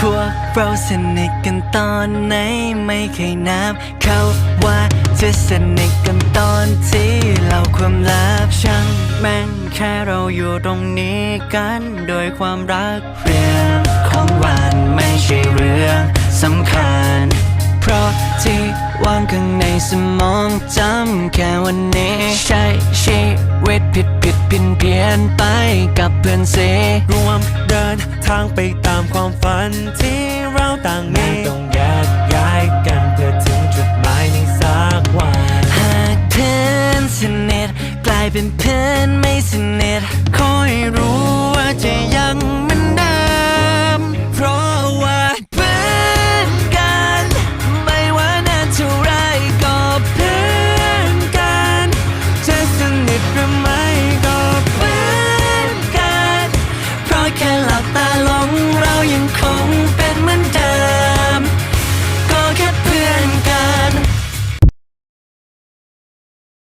พวกเราสนิทกันตอนไหนไม่เคยนับ เขาว่าจะสนิทกันตอนที่เราความลับช่างแม่งแค่เราอยู่ตรงนี้กันโดยความรักเรื่องของวันไม่ใช่เรื่องสำคัญ เพราะที่ว่างข้างในสมองจำแค่วันนี้ใช้ชี วิตผิดผิดเพี้ยนเพียนไปกับเพื่อนเสรวมเดินทางไปตามความฝันที่เราต่างมีต้องแยกย้ายกันเพื่อถึงจุดหมายในสักวันหากเพื่อนสนิทกลายเป็นเพื่อน